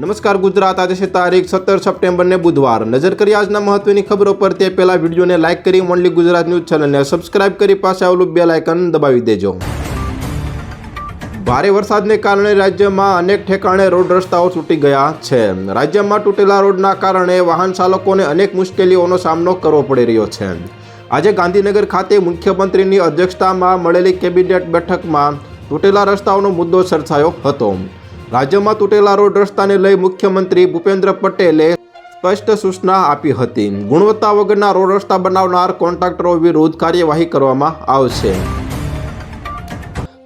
નમસ્કાર ગુજરાત, આજે છે તારીખ સત્તર સપ્ટેમ્બરને બુધવાર. નજર કરી આજના મહત્વની ખબરો પર તે પહેલા વિડીયોને લાઇક કરી ઓનલી ગુજરાત ન્યૂઝ ચેનલને સબસ્ક્રાઇબ કરી પાસે આવેલું બેલ આઇકન દબાવી દેજો. ભારે વરસાદને કારણે રાજ્યમાં અનેક ઠેકાણે રોડ રસ્તાઓ તૂટી ગયા છે. રાજ્યમાં તૂટેલા રોડના કારણે વાહન ચાલકોને અનેક મુશ્કેલીઓનો સામનો કરવો પડી રહ્યો છે. આજે ગાંધીનગર ખાતે મુખ્યમંત્રીની અધ્યક્ષતામાં મળેલી કેબિનેટ બેઠકમાં તૂટેલા રસ્તાઓનો મુદ્દો ચર્ચાયો હતો. રાજ્યમાં તૂટેલા રોડ રસ્તાને લઈ મુખ્યમંત્રી ભૂપેન્દ્ર પટેલે સ્પષ્ટ સૂચના આપી હતી. ગુણવત્તા વગરના રોડ રસ્તા બનાવનાર કોન્ટ્રાક્ટરો વિરુદ્ધ કાર્યવાહી કરવામાં આવશે.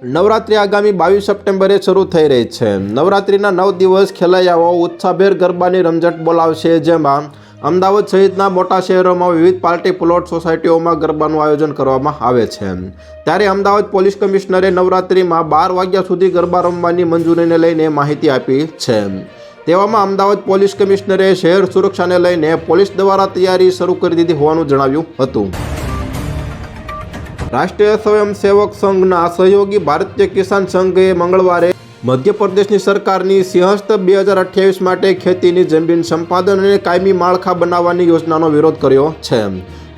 નવરાત્રી આગામી બાવીસ સપ્ટેમ્બરે શરૂ થઈ રહી છે. નવરાત્રિના નવ દિવસ ખેલૈયાઓ ઉત્સાહભેર ગરબાની રમઝટ બોલાવશે, જેમાં અમદાવાદ સહિતના મોટા શહેરોમાં વિવિધ પાર્ટી પ્લોટ સોસાયટીઓમાં ગરબાનું આયોજન કરવામાં આવે છે. ત્યારે અમદાવાદ પોલીસ કમિશનરે નવરાત્રિમાં બાર વાગ્યા સુધી ગરબા રમવાની મંજૂરીને લઈને માહિતી આપી છે. તેવામાં અમદાવાદ પોલીસ કમિશનરે શહેર સુરક્ષાને લઈને પોલીસ દ્વારા તૈયારી શરૂ કરી દીધી હોવાનું જણાવ્યું હતું. રાષ્ટ્રીય સ્વયંસેવક સંઘના સહયોગી ભારતીય કિસાન સંઘે મંગળવારે મધ્યપ્રદેશની સરકારની સિંહસ્થ બે હજાર અઠ્યાવીસ માટે ખેતીની જમીન સંપાદન અને કાયમી માળખા બનાવવાની યોજનાનો વિરોધ કર્યો છે.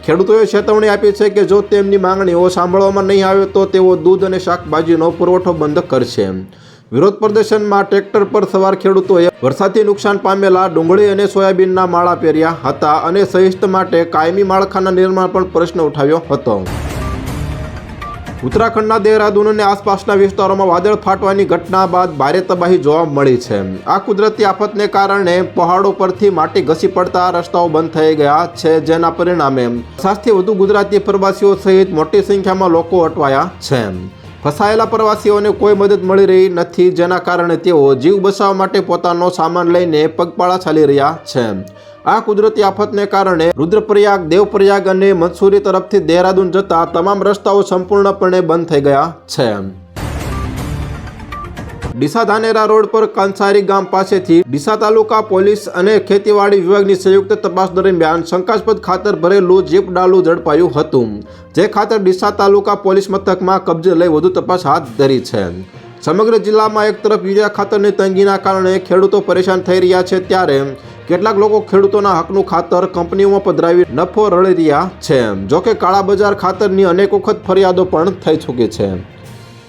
ખેડૂતોએ ચેતવણી આપી છે કે જો તેમની માંગણીઓ સાંભળવામાં નહીં આવે તો તેઓ દૂધ અને શાકભાજીનો પુરવઠો બંધ કરશે. વિરોધ પ્રદર્શનમાં ટ્રેક્ટર પર સવાર ખેડૂતોએ વરસાદથી નુકસાન પામેલા ડુંગળી અને સોયાબીનના માળા પહેર્યા હતા અને સહિષ્ટ માટે કાયમી માળખાના નિર્માણ પણ પ્રશ્ન ઉઠાવ્યો હતો. ઉત્તરાખંડના દેહરાદૂન અને આસપાસના વિસ્તારોમાં વાદળ ફાટવાની ઘટના બાદ ભારે તબાહી જોવા મળી છે. આ કુદરતી આફતને કારણે પહાડો પરથી માટી ઘસી પડતા રસ્તાઓ બંધ થઈ ગયા છે જેના પરિણામે સાતથી વધુ ગુજરાતી પ્રવાસીઓ સહિત મોટી સંખ્યામાં લોકો અટવાયા છે. ફસાયેલા પ્રવાસીઓને કોઈ મદદ મળી રહી નથી. જેના કારણે તેઓ જીવ બચાવવા માટે પોતાનો સામાન લઈને પગપાળા ચાલી રહ્યા છે. આ કુદરતી આફતને કારણે રુદ્રપ્રયાગ, દેવપ્રયાગ અને મનસુરી તરફથી દહેરાદૂન જતા તમામ રસ્તાઓ સંપૂર્ણપણે બંધ થઈ ગયા છે. ડીસા ધાનેરા રોડ પર કંસારી ગામ પાસેથી ડીસા તાલુકા પોલીસ અને ખેતીવાડી વિભાગની સંયુક્ત તપાસ દરમિયાન શંકાસ્પદ ખાતર ભરેલું જીપ ડાલું ઝડપાયું હતું, જે ખાતર ડીસા તાલુકા પોલીસ મથકમાં કબજે લઈ વધુ તપાસ હાથ ધરી છે. સમગ્ર જિલ્લામાં એક તરફ યુરિયા ખાતરની તંગીના કારણે ખેડૂતો પરેશાન થઈ રહ્યા છે, ત્યારે કેટલાક લોકો ખેડૂતોના હકનું ખાતર કંપનીઓમાં પધરાવી નફો રળી રહ્યા છે. જોકે કાળા બજાર ખાતરની અનેક વખત ફરિયાદો પણ થઈ ચૂકી છે.